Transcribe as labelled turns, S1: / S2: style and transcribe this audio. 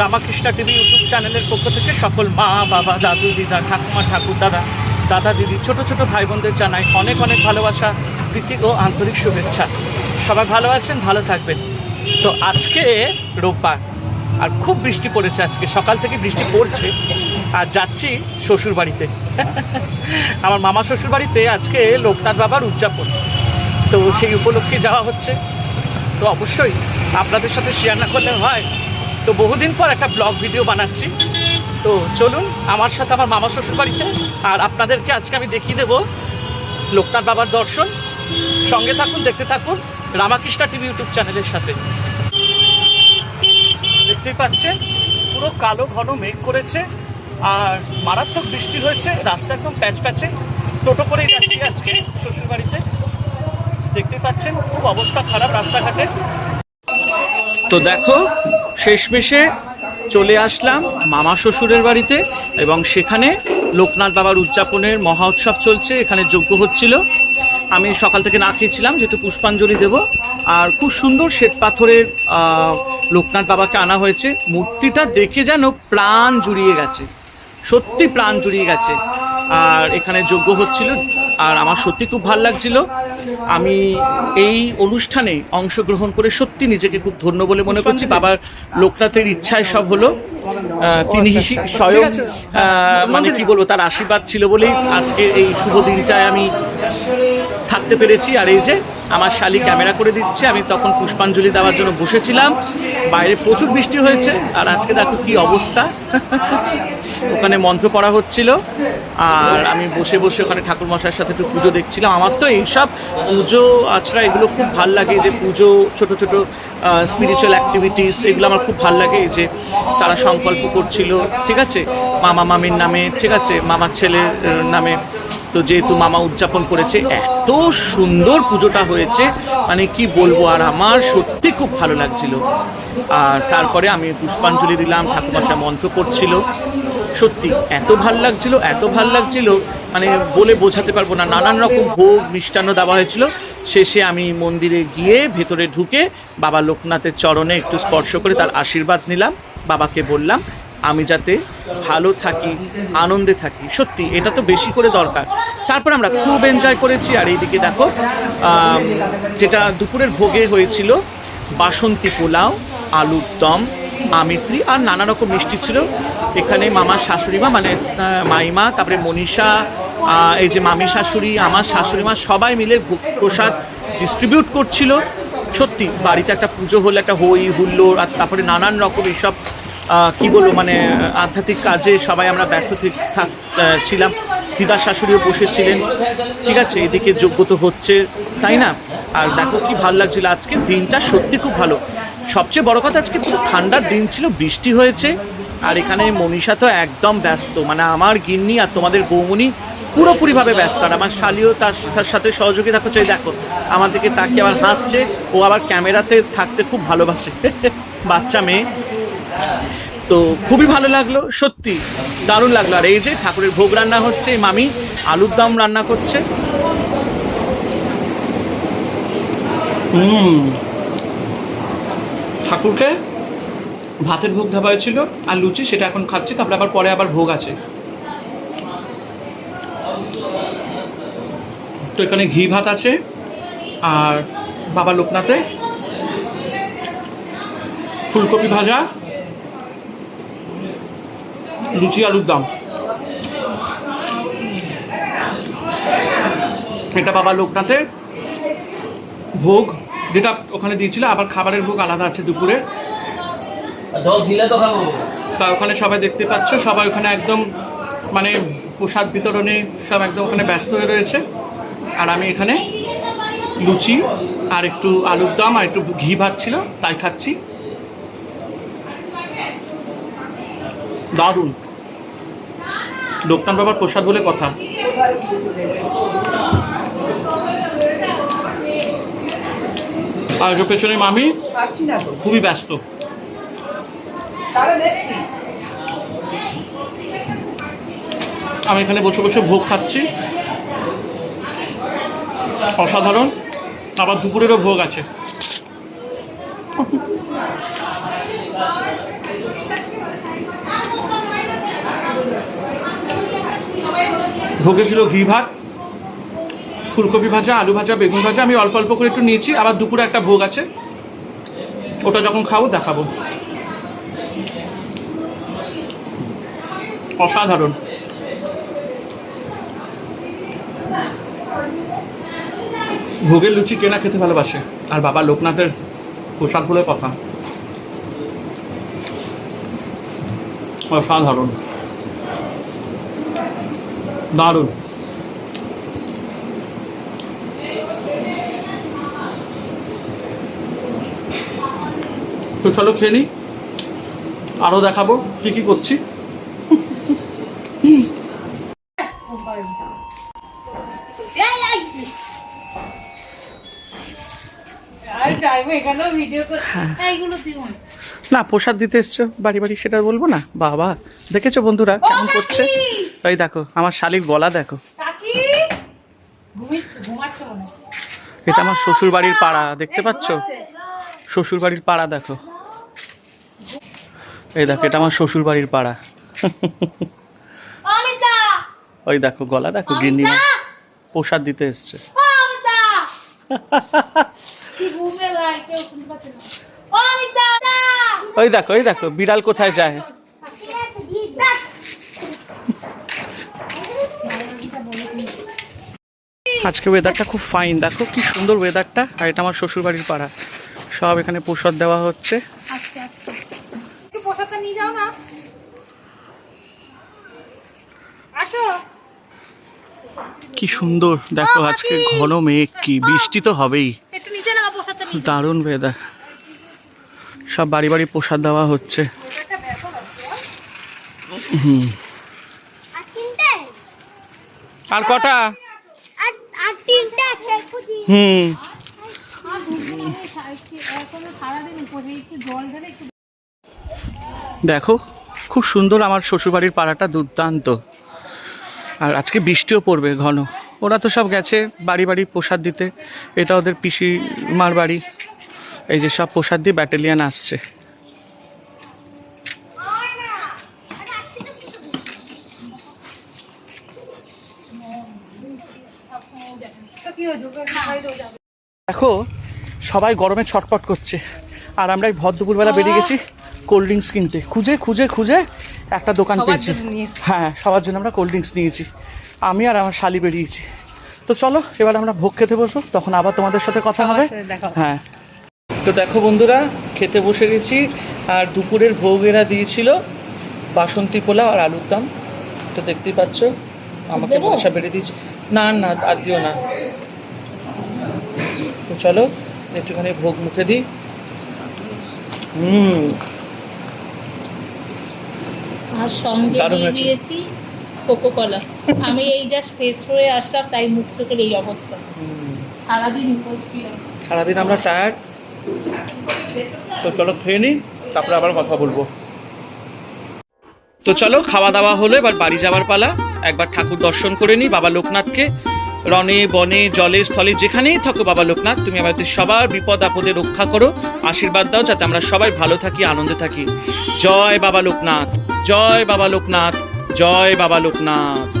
S1: Ramakrishna TV YouTube চ্যানেলের পক্ষ থেকে সকল মা, বাবা, দাদু, দিদা, ঠাকুমা ঠাকুর দাদা দাদা, দিদি, ছোট ছোট ভাই বোনদের জানাই অনেক অনেক ভালোবাসা। প্রীতি ও আন্তরিক শুভেচ্ছা। সবাই ভালো আছেন, ভালো থাকবেন। তো আজকে রোববার, আর খুব বৃষ্টি পড়েছে আজকে। সকাল থেকে বৃষ্টি পড়ছে, আর যাচ্ছি শ্বশুর বাড়িতে আমার মামা শ্বশুর বাড়িতে আজকে লোকনাথ বাবার উদযাপন। তো সেই উপলক্ষে যাওয়া হচ্ছে। তো অবশ্যই আপনাদের সাথে শেয়ার না করলে হয়। তো বহুদিন পর একটা ব্লগ ভিডিও বানাচ্ছি। তো চলুন, আমার সাথে আমার মামা শ্বশুর বাড়িতে আর আপনাদেরকে আজকে আমি দেখিয়ে দেবো লোকনাথ বাবার দর্শন। সঙ্গে থাকুন, দেখতে থাকুন রামাকৃষ্ণা টিভি ইউটিউব চ্যানেলের সাথে। দেখতেই পাচ্ছেন, পুরো কালো ঘন মেঘ করেছে আর মারাত্মক বৃষ্টি হয়েছে, রাস্তা একদম প্যাচ প্যাচে টোটো করেই যাচ্ছি আজকে শ্বশুর বাড়িতে দেখতে পাচ্ছেন, খুব অবস্থা খারাপ রাস্তাঘাটে। তো দেখো, শেষমেশে চলে আসলাম মামা শ্বশুরের বাড়িতে এবং সেখানে লোকনাথ বাবার উদযাপনের মহা উৎসব চলছে, এখানে যজ্ঞ হচ্ছিল। আমি সকাল থেকে না খেয়েছিলাম যেহেতু পুষ্পাঞ্জলি দেব। আর খুব সুন্দর শ্বেত পাথরের লোকনাথ বাবাকে আনা হয়েছে। মূর্তিটা দেখে যেন প্রাণ জুড়িয়ে গেছে। সত্যি প্রাণ জুড়িয়ে গেছে। আর এখানে যোগ্য হচ্ছিল। আর আমার সত্যি খুব ভালো লাগছিল। আমি এই অনুষ্ঠানে অংশগ্রহণ করে সত্যি নিজেকে খুব ধন্য বলে মনে করছি। বাবার লোকনাথের ইচ্ছায় সব হলো। তিনি স্বয়ং আহ, মানে কি বলব তার আশীর্বাদ ছিল বলেই আজকে এই শুভ দিনটায় আমি থাকতে পেরেছি। আর এই যে আমার শালি ক্যামেরা করে দিচ্ছে, আমি তখন পুষ্পাঞ্জলি দেওয়ার জন্য বসেছিলাম। বাইরে প্রচুর বৃষ্টি হয়েছে, আর আজকে দেখো কি অবস্থা। ওখানে মন্ত্র পড়া হচ্ছিল, আর আমি বসে বসে ওখানে ঠাকুর মশাইয়ের সাথে একটু পুজো দেখছিলাম। আমার তো এইসব পুজো আছড়া এগুলো খুব ভালো লাগে, যে পুজো, ছোট ছোট স্পিরিচুয়াল অ্যাক্টিভিটিস এগুলো আমার খুব ভালো লাগে যে তারা সংকল্প করছিল, ঠিক আছে? মামা মামির নামে, ঠিক আছে? মামার ছেলের নামে তো যেহেতু মামা উদযাপন করেছে, এত সুন্দর পুজোটা হয়েছে। মানে কি বলব, আর আমার সত্যি খুব ভালো লাগছিল। আর তারপরে আমি পুষ্পাঞ্জলি দিলাম ঠাকুরমশাই মন্ত্র করছিল। সত্যি, এত ভালো লাগছিল, এত ভালো লাগছিল মানে বলে বোঝাতে পারব না। নানান রকম ভোগ মিষ্টান্ন দেওয়া হয়েছিল। শেষে আমি মন্দিরে গিয়ে ভেতরে ঢুকে বাবা লোকনাথের চরণে একটু স্পর্শ করে তার আশীর্বাদ নিলাম। বাবাকে বললাম আমি যাতে ভালো থাকি, আনন্দে থাকি। সত্যি, এটা তো বেশি করে দরকার। তারপর আমরা খুব এনজয় করেছি। আর এইদিকে দেখো যেটা দুপুরের ভোগে হয়েছিল, বাসন্তী পোলাও, আলুর দম আমিত্রি আর নানা রকম মিষ্টি ছিল। এখানে মামার শাশুড়ি মা মানে মাইমা, তারপরে মনীষা এই যে মামি শাশুড়ি, আমার শাশুড়ি মা, সবাই মিলে ভোগ প্রসাদ ডিস্ট্রিবিউট করছিল। সত্যি, বাড়িতে একটা পুজো হলে একটা হই, হুল্লোড়, আর তারপরে নানান রকম এইসব কি বলব মানে আধ্যাত্মিক কাজে সবাই আমরা ব্যস্ত ছিলাম। দিদার শাশুড়িও বসেছিলেন ঠিক আছে, এদিকে যোগ্য তো হচ্ছে, তাই না? আর দেখো কি ভালো লাগছিল আজকে। দিনটা সত্যি খুব ভালো। সবচেয়ে বড় কথা আজকে খুব ঠান্ডার দিন ছিল, বৃষ্টি হয়েছে, আর এখানে মনীষা তো একদম ব্যস্ত। মানে আমার গিন্নি আর তোমাদের বৌমনি পুরোপুরিভাবে ব্যস্ত। আর আমার শালিও তার তার সাথে সহযোগিতা করছে দেখো, আমার দিকে তাকিয়ে আবার হাসছে। ও আবার ক্যামেরাতে থাকতে খুব ভালোবাসে। বাচ্চা মেয়ে। তো খুবই ভালো লাগল, সত্যি দারুণ লাগল। আর এই যে ঠাকুরের ভোগ রান্না হচ্ছে মামি আলুর দম রান্না করছে। ঠাকুরকে ভাতের ভোগ ধাবা হয়েছিল আর লুচি সেটা এখন খাচ্ছি, তারপরে আবার পরে আবার ভোগ আছে। তো এখানে ঘি ভাত আছে আর বাবা লোকনাথে ফুলকপি ভাজা লুচি আলুর দাম। এটা বাবা লোকনাথের ভোগ যেটা ওখানে দিয়েছিল আবার খাবারের ভোগ আলাদা আছে দুপুরে।
S2: তা
S1: ওখানে সবাই দেখতে পাচ্ছ সবাই ওখানে একদম মানে প্রসাদ বিতরণে সব একদম ওখানে ব্যস্ত হয়ে রয়েছে। আর আমি এখানে লুচি আর একটু আলুর দম আর একটু ঘি ভাত ছিল তাই খাচ্ছি। দারুণ। লোকনাথ বাবার প্রসাদ বলে কথা। আর পেছনে মামি খুবই ব্যস্ত। আমি এখানে বসে বসে ভোগ খাচ্ছি। অসাধারণ। আবার দুপুরেরও ভোগ আছে। ভোগে ছিল ঘি ভাত, ফুলকপি ভাজা, আলু ভাজা, বেগুন ভাজা, আমি অল্প অল্প করে একটু নিয়েছি, আবার দুপুরে একটা ভোগ আছে। ওটা যখন খাব, দেখাবো। অসাধারণ। ভোগের লুচি কেনা খেতে ভালোবাসে? আর বাবা লোকনাথের পোশাকগুলোর কথা। অসাধারণ। দারুণ। তো চলো খেয়ে নিই আরও দেখাবো কি কি করছি।
S3: আর এখানেও ভিডিও করে এইগুলো দিও না।
S1: প্রসাদ দিতে এসছো? বাড়ি বাড়ি সেটা বলব না? বাবা দেখেছ বন্ধুরা কেমন করছে? ওই দেখো আমার শালির গলা দেখো। এটা আমার শ্বশুর বাড়ির পাড়া দেখতে পাচ্ছ। শ্বশুর বাড়ির পাড়া দেখো। এই দেখো এটা আমার শ্বশুর বাড়ির পাড়া। ওই দেখো গলা দেখো গিন্নি প্রসাদ দিতে এসছে।
S3: অমিতা
S1: ওই দেখো ওই দেখো বিড়াল কোথায় যায়? আজকে ওয়েদারটা খুব ফাইন দেখো কি সুন্দর ওয়েদারটা আর এটা আমার শ্বশুর বাড়ির পাড়া। সব এখানে প্রসাদ দেওয়া হচ্ছে। কি সুন্দর দেখো আজকে ঘন মেঘ কি বৃষ্টি তো হবেই। দারুণ ওয়েদার সব বাড়ি বাড়ি প্রসাদ দেওয়া হচ্ছে।
S4: আর
S1: কটা? হুম। দেখো, খুব সুন্দর আমার শ্বশুরবাড়ির পাড়াটা দুর্দান্ত। আর আজকে বৃষ্টিও পড়বে ঘন। ওরা তো সব গেছে বাড়ি বাড়ি প্রসাদ দিতে। এটা ওদের পিসি মার বাড়ি। এই যে সব প্রসাদ দিয়ে ব্যাটালিয়ান আসছে। দেখো সবাই গরমে ছটপট করছে। আর আমরা এই ভর দুপুরবেলা বেরিয়ে গেছি কোল্ড ড্রিঙ্কস কিনতে। খুঁজে খুঁজে খুঁজে একটা দোকান পেয়েছি। হ্যাঁ সবার জন্য আমরা কোল্ড ড্রিঙ্কস নিয়েছি। আমি আর আমার শালি বেরিয়েছি। তো চলো এবার আমরা ভোগ খেতে বসবো তখন আবার তোমাদের সাথে কথা হবে। হ্যাঁ। তো দেখো বন্ধুরা খেতে বসে গেছি আর দুপুরের ভোগ এরা দিয়েছিল বাসন্তী পোলাও আর আলুর দম। তো দেখতেই পাচ্ছ আমাকে? পয়সা বেড়ে দিয়েছি। না না আর দিও না। তো চলো একটুখানি ভোগ মুখে দিই। হুম।
S3: আর সঙ্গে দিয়ে। দিয়েছি কোকো কলা আমি এই জাস্ট ফ্রেশ হয়ে আসলাম তাই মুখ চোখের এই অবস্থা। সারাদিন
S1: সারাদিন আমরা টায়ার্ড তো চলো খেয়ে নিই তারপরে আবার কথা বলব। তো চলো, খাওয়া দাওয়া হলো, এবার বাড়ি যাওয়ার পালা। একবার ঠাকুর দর্শন করে নিই বাবা লোকনাথকে। রনে বনে, জলে, স্থলে, যেখানেই থাকো বাবা লোকনাথ, তুমি আমাদের সবার বিপদ আপদে রক্ষা করো, আশীর্বাদ দাও যাতে আমরা সবাই ভালো থাকি, আনন্দে থাকি। জয় বাবা লোকনাথ, জয় বাবা লোকনাথ, জয় বাবা লোকনাথ।